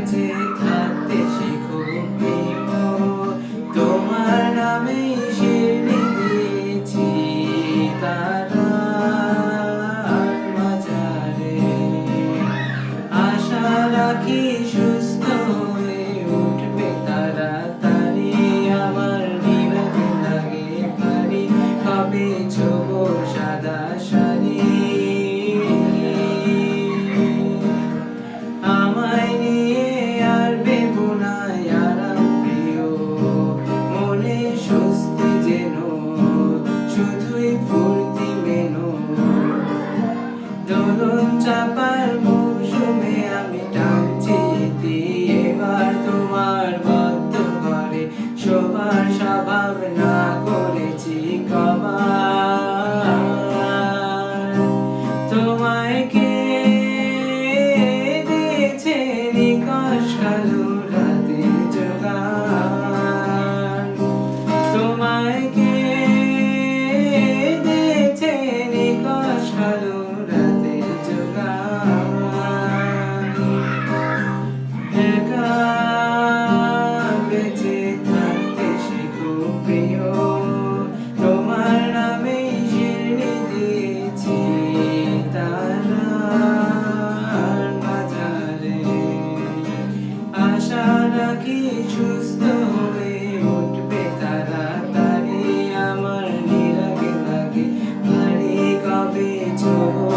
বেঁচে থাকতে শিখো তোমার নামে সে নিয়েছি তারা মাজারে। আশা রাখি সুস্থ হয়ে উঠবে তারা তারি আমার জীবন লাগে পারি কবে ছোট তোমার স্বভাব না করেছি কবা তোমায় কে দিয়েছে নিকশ কালো রাতে তোমায় কে আগে সুস্থ হয়ে উঠবে তাড়াতাড়ি। আমার নিরাগে তাকে ভারী কবে চলো?